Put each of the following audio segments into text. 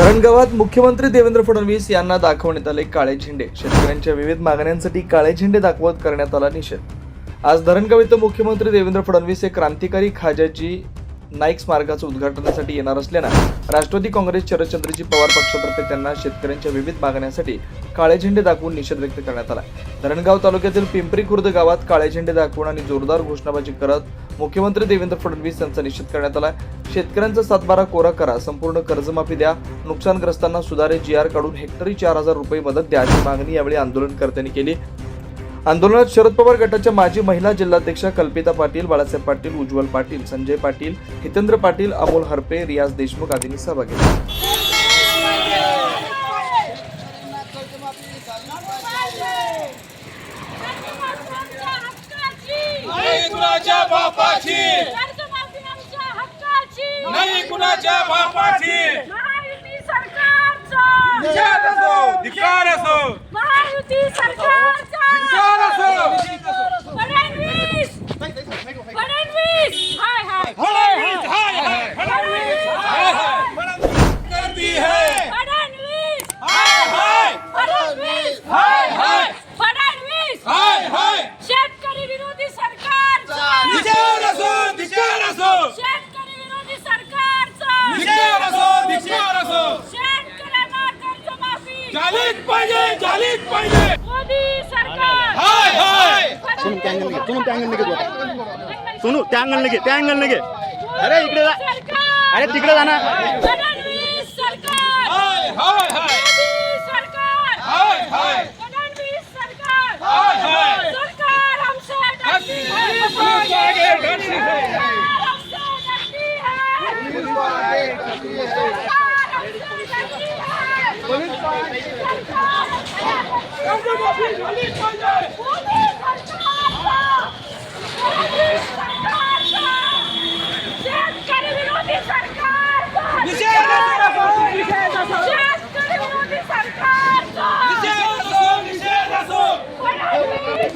धरणगावात मुख्यमंत्री देवेंद्र फडणवीस यांना दाखवण्यात आले काळे झेंडे. शेतकऱ्यांच्या विविध मागण्यांसाठी काळे झेंडे दाखवत करण्यात आला निषेध. आज धरणगाव इथं मुख्यमंत्री देवेंद्र फडणवीस हे क्रांतिकारी खाजाची नाईक स्मारकाचं उद्घाटनासाठी येणार असल्यानं राष्ट्रवादी काँग्रेस शरदचंद्रजी पवार पक्षातर्फे त्यांना शेतकऱ्यांच्या विविध मागण्यांसाठी काळे झेंडे दाखवून निषेध व्यक्त करण्यात आला. धरणगाव तालुक्यातील पिंपरी खुर्द गावात काळे झेंडे दाखवून आणि जोरदार घोषणाबाजी करत मुख्यमंत्री देवेंद्र फडणवीस यांचा निषेध करण्यात आला. शेतकऱ्यांचा सातबारा कोरा करा संपूर्ण कर्जमाफी द्या नुकसानग्रस्तांना सुधारे जी आर काढून हेक्टरी चार हजार रुपये मदत द्या अशी मागणी यावेळी आंदोलनकर्त्यांनी केली. आंदोलनात शरद पवार गटाच्या माजी महिला जिल्हाध्यक्षा कल्पिता पाटील बाळासाहेब पाटील उज्ज्वल पाटील संजय पाटील हितेंद्र पाटील अमोल हरपे रियाज देशमुख आदींनी सहभाग घेतला नाही कुणाच्या बापाची? धिक्कार असो महायुती सरकारचा धिक्कार असो फडणवीस फडणवीस हाय हाय फडणवीस हाय हाय फडणवीस हाय हाय फडणवीस करती है फडणवीस हाय हाय फडणवीस हाय हाय फडणवीस हाय हाय शेतकरी विरोधी सरकारचा निषेध असो धिक्कार असो शेतकरी विरोधी सरकारचा निषेध असो धिक्कार असो शेतकऱ्यांना कर्जमाफी झालीच पाहिजे झालीच पाहिजे. मोदी सरकार. हाय हाय. सुनू त्या अँगल घे सुनू त्या अँगल घे. सुनू त्या अँगल घे त्या अँगल घे. अरे इकडे जा. अरे तिकडे जा ना. फडणवीस सरकार. हाय हाय हाय. मोदी सरकार. हाय हाय. फडणवीस सरकार. हाय हाय सरकार हमसे डरती है पुलिस आगे डरती है सरकार हमसे डरती है सरकार हमसे डरती है कर्जमाफी झालीच पाहिजे मोदी सरकारचा फडणवीस सरकारचा शेतकरी विरोधी सरकारचा निषेध असो निषेध असो शेतकरी विरोधी सरकारचा निषेध असो निषेध असो फडणवीस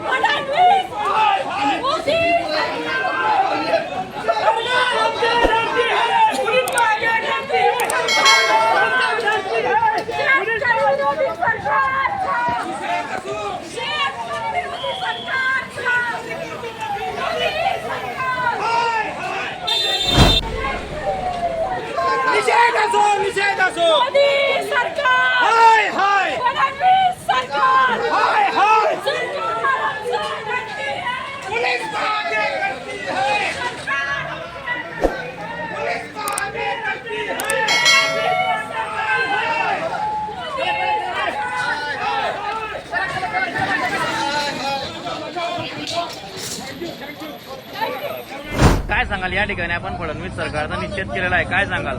फडणवीस मोदी शेतकरी विरोधी सरकारचा शेतकरी विरोधी सरकारचा मोदी सरकार निषेध असो निषेध असो मोदी सरकार हाय हाय फडणवीस सरकार हाय हाय सरकार हमसे डरती है पुलिस आगे करती है पुलिस आगे करती है काय सांगाल? या ठिकाणी आपण फडणवीस सरकारचा निषेध केलेला आहे. काय सांगाल?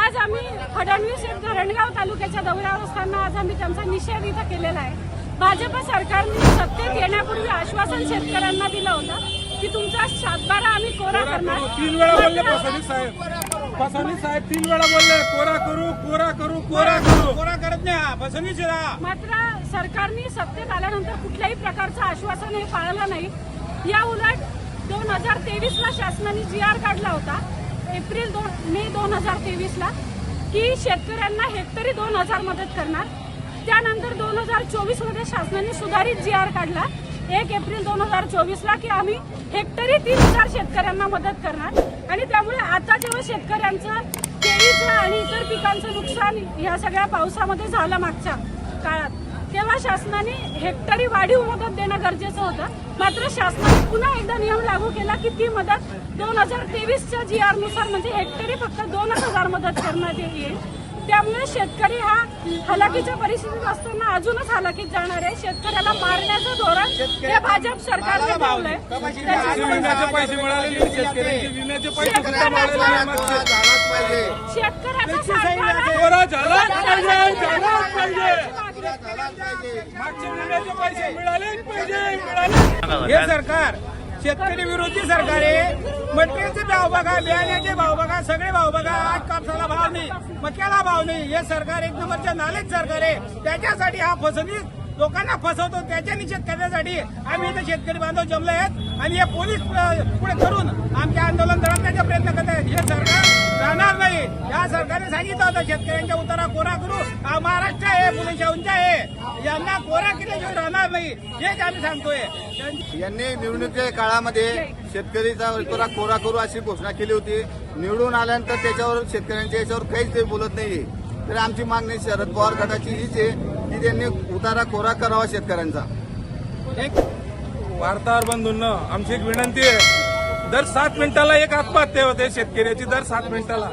आज आम्ही फडणवीस धरणगाव तालुक्याच्या दौऱ्यावर असताना आज आम्ही त्यांचा निषेध इथं केलेला आहे. भाजप सरकारने सत्तेत येण्यापूर्वी आश्वासन शेतकऱ्यांना दिलं होतं की तुमचा सातबारा आम्ही कोरा करणार. तीन वेळा बोलले फसवणीस साहेब. फसवणीस साहेब तीन वेळा बोलले. कोरा करू कोरा करू कोरा करू कोरा. करत नाही फसवणीस मात्र सरकारने सत्तेत आल्यानंतर कुठल्याही प्रकारचं आश्वासन हे पाळलं नाही. या उलट दोन हजार तेवीसला शासनाने जी आर काढला होता एप्रिल दोन मे दोन हजार तेवीसला की शेतकऱ्यांना हेक्टरी दोन हजार मदत करणार. त्यानंतर दोन हजार चोवीसमध्ये शासनाने सुधारित जी आर काढला. एक एप्रिल दोन हजार चोवीसला की आम्ही हेक्टरी तीन हजार शेतकऱ्यांना मदत करणार. आणि त्यामुळे आता जेव्हा शेतकऱ्यांचं केळीचं आणि इतर पिकांचं नुकसान ह्या सगळ्या पावसामध्ये झालं मागच्या काळात तेव्हा शासनाने हेक्टरी वाढीव मदत देणं गरजेचं होतं. मात्र शासनाने पुन्हा एकदा नियम लागू केला की ती मदत दोन हजार तेवीसच्या जी आरनुसार म्हणजे हेक्टरी फक्त दोनच हजार मदत करण्यात येईल. त्यामुळे शेतकरी हा हलाखीच्या परिस्थितीत असताना अजूनच हलाखीत जाणार आहे. शेतकऱ्याला मारण्याचं धोरण हे भाजप सरकारने नाही. शेतकऱ्यांचे पैसे पाहिजे मिळाले. हे सरकार शेतकरी विरोधी सरकार आहे. मटेरियलचे भाव बघा बियाण्याचे भाव बघा सगळे भाव बघा. आज कापसाला भाव नाही मक्याला भाव नाही. हे सरकार एक नंबरच्या नालेच सरकार आहे. त्याच्यासाठी हा फसवणूक लोकांना फसवतो त्याच्या निषेध करण्यासाठी आम्ही इथे शेतकरी बांधव जमले आहेत. आणि हे पोलीस पुढे करून आमच्या आंदोलन दडपण्याचा प्रयत्न करत आहेत. हे सरकार राहणार नाही. या सरकारने सांगितलं होतं शेतकऱ्यांच्या उतारा कोरा करू. हा महाराष्ट्र आहे पुणे शाहूंचा आहे. यांना कोरा केल्याशिवाय राहणार नाही. हेच आम्ही सांगतोय. यांनी निवडणुकीच्या काळामध्ये शेतकरीचा उतारा कोरा करू अशी घोषणा केली होती. निवडून आल्यानंतर त्याच्यावर शेतकऱ्यांच्या याच्यावर काहीच ते बोलत नाहीये. तर आमची मागणी शरद पवार गटाची हीच आहे. की त्यांनी उतारा कोरा करावा शेतकऱ्यांचा. एक वार्ताहर बंधूंना आमची एक विनंती आहे. दर सात मिनिटाला एक आत्महत्या होते शेतकऱ्याची दर सात मिनिटाला.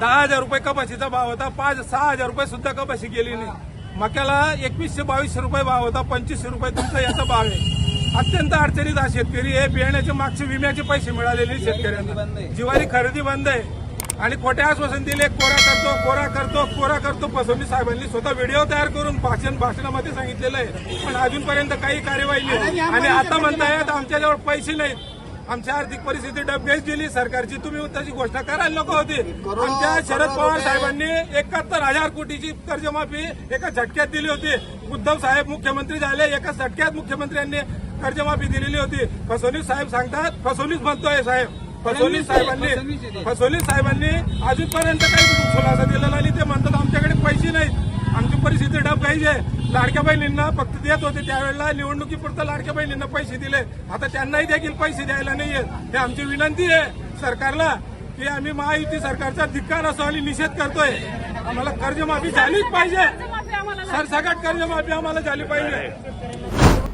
दहा हजार रुपये कपाशीचा भाव होता पाच सहा हजार रुपये सुद्धा कपाशी गेली नाही. मक्याला एकवीसशे बावीसशे रुपये भाव होता पंचवीसशे रुपये तुमचा याचा भाव आहे. अत्यंत अडचणीत हा शेतकरी हे बियाण्याचे मागचे विम्याचे पैसे मिळालेले शेतकऱ्यांना. जिवारी खरेदी बंद आहे. आणि खोटे आश्वासन दिले कोरा करतो कोरा करतो कोरा करतो. फसवणूक साहेबांनी स्वतः व्हिडिओ तयार करून भाषण भाषणामध्ये सांगितलेलं आहे. पण अजूनपर्यंत काही कार्यवाही नाही. आणि आता म्हणतायत आमच्याजवळ पैसे नाहीत. आमची आर्थिक परिस्थिती डबेच दिली सरकारची तुम्ही त्याची घोषणा करायला नको होती. आमच्या शरद पवार साहेबांनी एकाहत्तर हजार कोटीची कर्जमाफी एका झटक्यात दिली होती. उद्धव साहेब मुख्यमंत्री झाले एका झटक्यात मुख्यमंत्र्यांनी कर्जमाफी दिलेली होती. फसवणूक साहेब सांगतात फसवणूक म्हणतोय साहेब. फसवणूक साहेबांनी फसवणूक साहेबांनी अजूनपर्यंत काही खुलासा दिलेला नाही. ते म्हणतात आमच्याकडे पैसे नाहीत. आमची परिस्थिती डब घ्यायची आहे. लाडक्या बहिणींना फक्त देत होते त्यावेळेला निवडणुकीपुरतं लाडक्या बहिणींना पैसे दिले आता त्यांनाही देखील पैसे द्यायला नाहीये हे आमची विनंती आहे सरकारला की आम्ही महायुती सरकारचा धिक्कार असो आणि निषेध करतोय. आम्हाला कर्जमाफी झालीच पाहिजे. सरसकट कर्जमाफी आम्हाला झाली पाहिजे.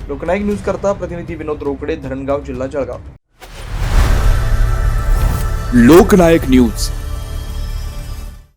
लोकनायक न्यूज करता प्रतिनिधी विनोद रोकडे धरणगाव जिल्हा जळगाव. लोकनायक न्यूज.